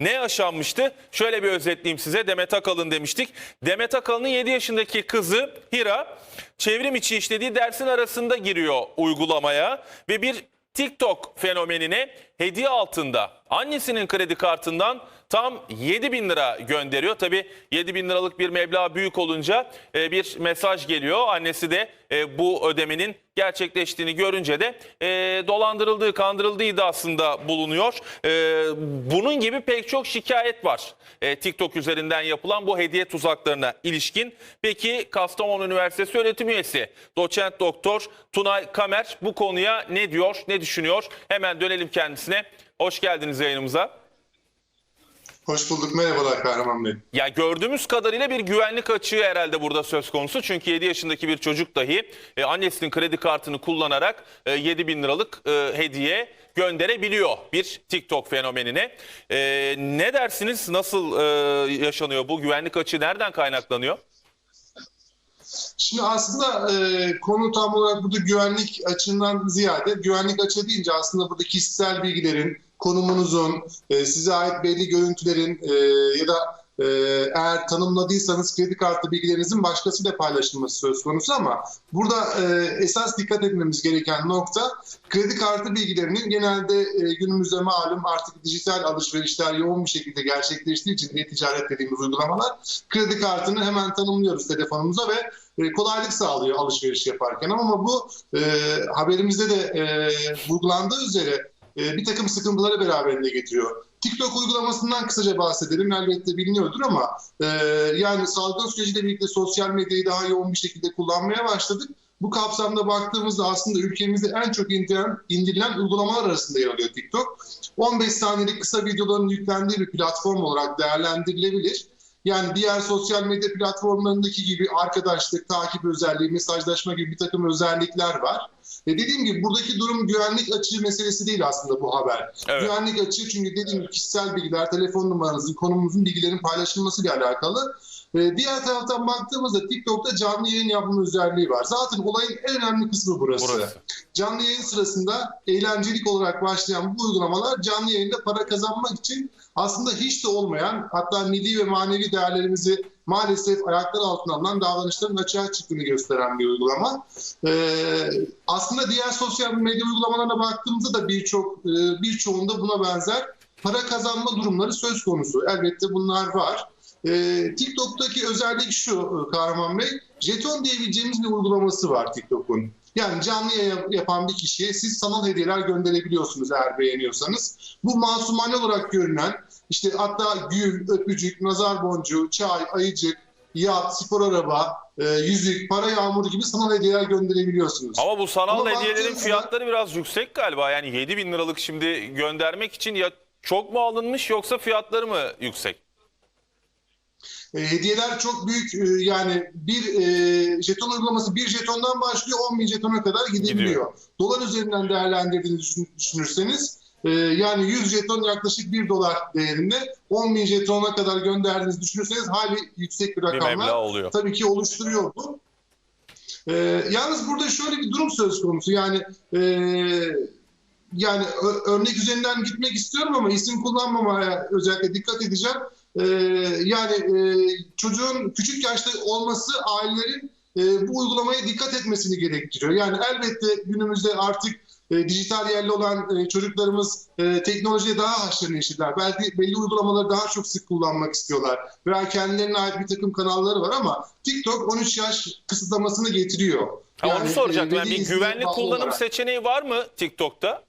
Ne yaşanmıştı? Şöyle bir özetleyeyim size. Demet Akalın demiştik. Demet Akalın'ın 7 yaşındaki kızı Hira çevrim içi işlediği dersin arasında giriyor uygulamaya ve bir TikTok fenomenine hediye altında annesinin kredi kartından tam 7 bin lira gönderiyor. Tabii 7 bin liralık bir meblağ büyük olunca e, bir mesaj geliyor. Annesi de e, bu ödemenin gerçekleştiğini görünce de e, dolandırıldığı, kandırıldığı iddiasında bulunuyor. E, bunun gibi pek çok şikayet var e, TikTok üzerinden yapılan bu hediye tuzaklarına ilişkin. Peki Kastamonu Üniversitesi öğretim üyesi doçent doktor Tunay Kamer bu konuya ne diyor, ne düşünüyor? Hemen dönelim kendisine. Hoş geldiniz yayınımıza. Hoş bulduk. Merhabalar Kahraman Bey. Ya gördüğümüz kadarıyla bir güvenlik açığı herhalde burada söz konusu. Çünkü 7 yaşındaki bir çocuk dahi e, annesinin kredi kartını kullanarak e, 7 bin liralık e, hediye gönderebiliyor bir TikTok fenomenine. E, ne dersiniz? Nasıl e, yaşanıyor bu? Güvenlik açığı nereden kaynaklanıyor? Şimdi aslında e, konu tam olarak burada güvenlik açığından ziyade güvenlik açığı deyince aslında burada kişisel bilgilerin, konumunuzun, e, size ait belli görüntülerin e, ya da e, eğer tanımladıysanız kredi kartı bilgilerinizin başkasıyla paylaşılması söz konusu ama burada e, esas dikkat etmemiz gereken nokta kredi kartı bilgilerinin genelde e, günümüzde malum artık dijital alışverişler yoğun bir şekilde gerçekleştiği için e-ticaret dediğimiz uygulamalar kredi kartını hemen tanımlıyoruz telefonumuza ve e, kolaylık sağlıyor alışveriş yaparken. Ama bu e, haberimizde de e, vurgulandığı üzere e, bir takım sıkıntıları beraberinde getiriyor. TikTok uygulamasından kısaca bahsedelim. Elbette biliniyordur ama e, yani salgın süreciyle birlikte sosyal medyayı daha yoğun bir şekilde kullanmaya başladık. Bu kapsamda baktığımızda aslında ülkemizde en çok indirilen, indirilen uygulamalar arasında yer alıyor TikTok. 15 saniyelik kısa videoların yüklendiği bir platform olarak değerlendirilebilir. Yani diğer sosyal medya platformlarındaki gibi arkadaşlık, takip özelliği, mesajlaşma gibi bir takım özellikler var. E dediğim gibi buradaki durum güvenlik açığı meselesi değil aslında bu haber. Evet. Güvenlik açığı çünkü dediğim gibi kişisel bilgiler, telefon numaranızın, konumunuzun bilgilerin paylaşılmasıyla alakalı. E, diğer taraftan baktığımızda TikTok'ta canlı yayın yapma özelliği var. Zaten olayın en önemli kısmı burası. Burası. Canlı yayın sırasında eğlencelik olarak başlayan bu uygulamalar canlı yayında para kazanmak için aslında hiç de olmayan hatta milli ve manevi değerlerimizi maalesef ayaklar altına alınan davranışların açığa çıktığını gösteren bir uygulama. Ee, aslında diğer sosyal medya uygulamalarına baktığımızda da birçok e, birçoğunda buna benzer para kazanma durumları söz konusu. Elbette bunlar var. Ee, TikTok'taki özellik şu e, Kahraman Bey, jeton diyebileceğimiz bir uygulaması var TikTok'un. Yani canlı yayın yapan bir kişiye siz sanal hediyeler gönderebiliyorsunuz eğer beğeniyorsanız. Bu masumane olarak görünen işte hatta gül, öpücük, nazar boncuğu, çay, ayıcık, yat, spor araba, e, yüzük, para yağmuru gibi sanal hediyeler gönderebiliyorsunuz. Ama bu sanal Ama hediyelerin fiyatları biraz yüksek galiba. Yani 7 bin liralık şimdi göndermek için ya çok mu alınmış yoksa fiyatları mı yüksek? E, hediyeler çok büyük e, yani bir e, jeton uygulaması bir jetondan başlıyor 10 bin jetona kadar gidebiliyor. Gidiyor. Dolar üzerinden değerlendirdiğini düşün- düşünürseniz e, yani 100 jeton yaklaşık 1 dolar değerinde 10 bin jetona kadar gönderdiğinizi düşünürseniz hali yüksek bir Bir rakamlar oluyor. tabii ki oluşturuyor bu. E, yalnız burada şöyle bir durum söz konusu yani e, yani örnek üzerinden gitmek istiyorum ama isim kullanmamaya özellikle dikkat edeceğim. Ee, yani e, çocuğun küçük yaşta olması ailelerin e, bu uygulamaya dikkat etmesini gerektiriyor. Yani elbette günümüzde artık e, dijital yerli olan e, çocuklarımız e, teknolojiye daha haşır neşirler. Belki belli uygulamaları daha çok sık kullanmak istiyorlar. Veya kendilerine ait bir takım kanalları var ama TikTok 13 yaş kısıtlamasını getiriyor. Ha, onu Yani, soracaktım. e, Yani bir bağlı kullanım olarak. seçeneği var mı TikTok'ta?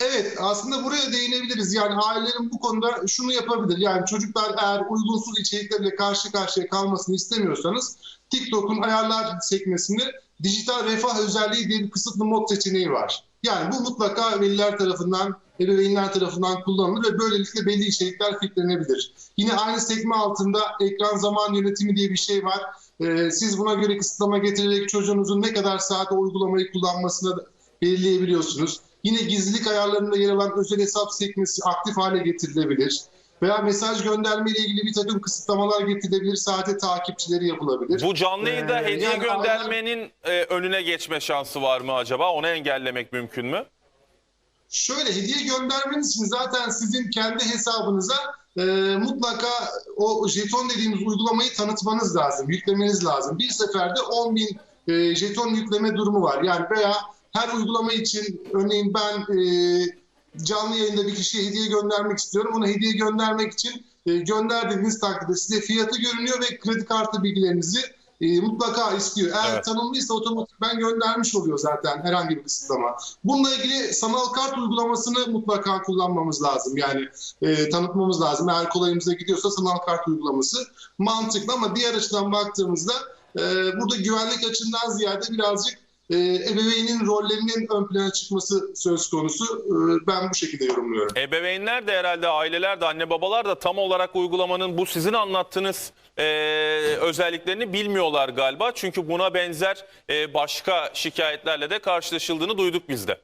Evet aslında buraya değinebiliriz. Yani ailelerin bu konuda şunu yapabilir. Yani çocuklar eğer uygunsuz içeriklerle karşı karşıya kalmasını istemiyorsanız TikTok'un ayarlar sekmesinde dijital refah özelliği diye bir kısıtlı mod seçeneği var. Yani bu mutlaka veliler tarafından, ebeveynler tarafından kullanılır ve böylelikle belli içerikler filtrelenebilir. Yine aynı sekme altında ekran zaman yönetimi diye bir şey var. Ee, siz buna göre kısıtlama getirerek çocuğunuzun ne kadar saat uygulamayı kullanmasını belirleyebiliyorsunuz. Yine gizlilik ayarlarında yer alan özel hesap sekmesi aktif hale getirilebilir. Veya mesaj gönderme ile ilgili bir takım kısıtlamalar getirilebilir. Sadece takipçileri yapılabilir. Bu canlı yayında Ee, hediye yani göndermenin e, önüne geçme şansı var mı acaba? Onu engellemek mümkün mü? Şöyle hediye göndermeniz için zaten sizin kendi hesabınıza e, mutlaka o jeton dediğimiz uygulamayı tanıtmanız lazım, yüklemeniz lazım. Bir seferde 10 bin e, jeton yükleme durumu var. Yani veya her uygulama için örneğin ben e, canlı yayında bir kişiye hediye göndermek istiyorum. Ona hediye göndermek için e, gönderdiğiniz takdirde size fiyatı görünüyor ve kredi kartı bilgilerinizi e, mutlaka istiyor. Eğer Evet. tanımlıysa otomatikman göndermiş oluyor zaten herhangi bir kısıtlama. Bununla ilgili sanal kart uygulamasını mutlaka kullanmamız lazım. Yani e, tanıtmamız lazım. Eğer kolayımıza gidiyorsa sanal kart uygulaması mantıklı ama diğer açıdan baktığımızda e, burada güvenlik açısından ziyade birazcık e, ebeveynin rollerinin ön plana çıkması söz konusu. E, ben bu şekilde yorumluyorum. Ebeveynler de herhalde aileler de anne babalar da tam olarak uygulamanın bu sizin anlattığınız e, özelliklerini bilmiyorlar galiba. Çünkü buna benzer e, başka şikayetlerle de karşılaşıldığını duyduk biz de.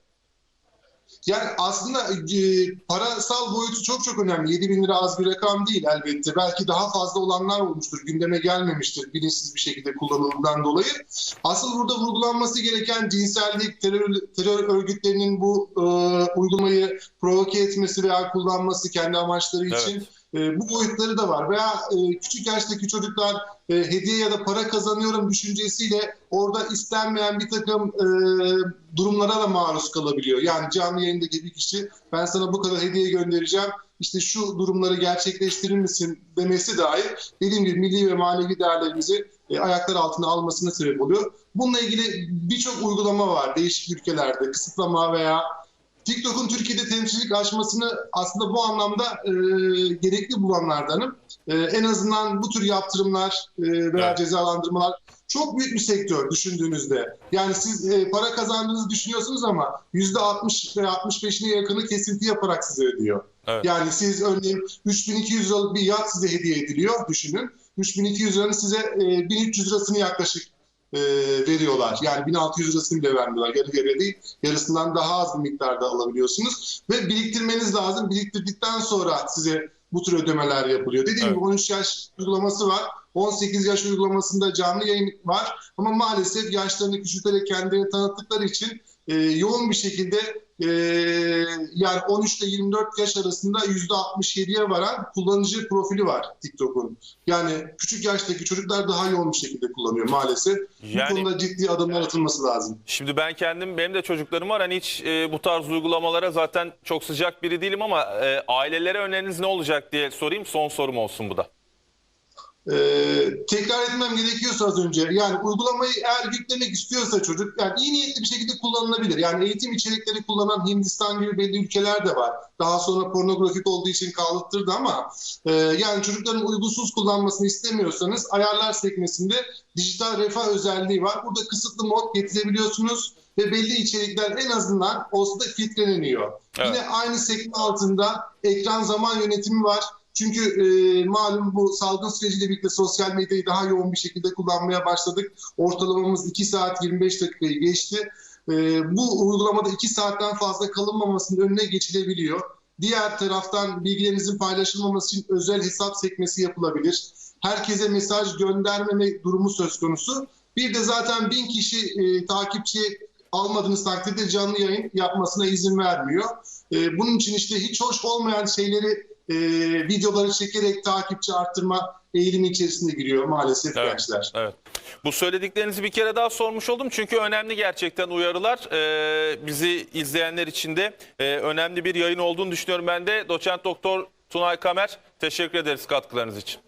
Yani aslında e, parasal boyutu çok çok önemli. 7 bin lira az bir rakam değil elbette. Belki daha fazla olanlar olmuştur. Gündeme gelmemiştir bilinçsiz bir şekilde kullanıldığından dolayı. Asıl burada vurgulanması gereken cinsellik, terör, terör örgütlerinin bu e, uygulamayı provoke etmesi veya kullanması kendi amaçları için e, bu boyutları da var. Veya e, küçük yaştaki çocuklar e, hediye ya da para kazanıyorum düşüncesiyle orada istenmeyen bir takım e, durumlara da maruz kalabiliyor. Yani canlı yayındaki bir kişi ben sana bu kadar hediye göndereceğim işte şu durumları gerçekleştirir misin demesi dahi dediğim gibi milli ve manevi değerlerimizi e, ayaklar altına almasına sebep oluyor. Bununla ilgili birçok uygulama var değişik ülkelerde kısıtlama veya TikTok'un Türkiye'de temsilcilik açmasını aslında bu anlamda e, gerekli bulanlardanım. E, en azından bu tür yaptırımlar e, veya Evet. cezalandırmalar çok büyük bir sektör düşündüğünüzde. Yani siz e, para kazandığınızı düşünüyorsunuz ama %60 ve 65'ine yakını kesinti yaparak size ödüyor. Evet. Yani siz örneğin 3200 liralık bir yat size hediye ediliyor düşünün. 3200 liranın size e, 1300 lirasını yaklaşık e, veriyorlar. Yani 1600 lirasını bile vermiyorlar. Yarı yarıya değil. Yarısından daha az bir miktarda alabiliyorsunuz. Ve biriktirmeniz lazım. Biriktirdikten sonra size bu tür ödemeler yapılıyor. Dediğim Evet. gibi 13 yaş uygulaması var. 18 yaş uygulamasında canlı yayın var. Ama maalesef yaşlarını küçülterek kendilerini tanıttıkları için e, yoğun bir şekilde e, yani 13 ile 24 yaş arasında %67'ye varan kullanıcı profili var TikTok'un. Yani küçük yaştaki çocuklar daha yoğun bir şekilde kullanıyor maalesef. Yani- Bu konuda ciddi adımlar atılması lazım. Şimdi ben kendim benim de çocuklarım var. Hani hiç e, bu tarz uygulamalara zaten çok sıcak biri değilim ama e, ailelere öneriniz ne olacak diye sorayım. Son sorum olsun bu da. Ee, tekrar etmem gerekiyorsa az önce yani uygulamayı eğer yüklemek istiyorsa çocuk yani iyi niyetli bir şekilde kullanılabilir. Yani eğitim içerikleri kullanan Hindistan gibi belli ülkeler de var. Daha sonra pornografik olduğu için kaldırdı ama e, yani çocukların uygunsuz kullanmasını istemiyorsanız ayarlar sekmesinde dijital refah özelliği var. Burada kısıtlı mod getirebiliyorsunuz ve belli içerikler en azından olsa da filtreleniyor. Evet. Yine aynı sekme altında ekran zaman yönetimi var. Çünkü e, malum bu salgın süreciyle birlikte sosyal medyayı daha yoğun bir şekilde kullanmaya başladık. Ortalamamız 2 saat 25 dakikayı geçti. E, bu uygulamada 2 saatten fazla kalınmamasının önüne geçilebiliyor. Diğer taraftan bilgilerinizin paylaşılmaması için özel hesap sekmesi yapılabilir. Herkese mesaj göndermeme durumu söz konusu. Bir de zaten bin kişi e, takipçi almadığınız takdirde canlı yayın yapmasına izin vermiyor. E, bunun için işte hiç hoş olmayan şeyleri e, videoları çekerek takipçi arttırma eğilimi içerisinde giriyor maalesef Evet. gençler. Evet. Bu söylediklerinizi bir kere daha sormuş oldum. Çünkü önemli gerçekten uyarılar. Ee, bizi izleyenler için de e, önemli bir yayın olduğunu düşünüyorum ben de. Doçent Doktor Tunay Kamer teşekkür ederiz katkılarınız için.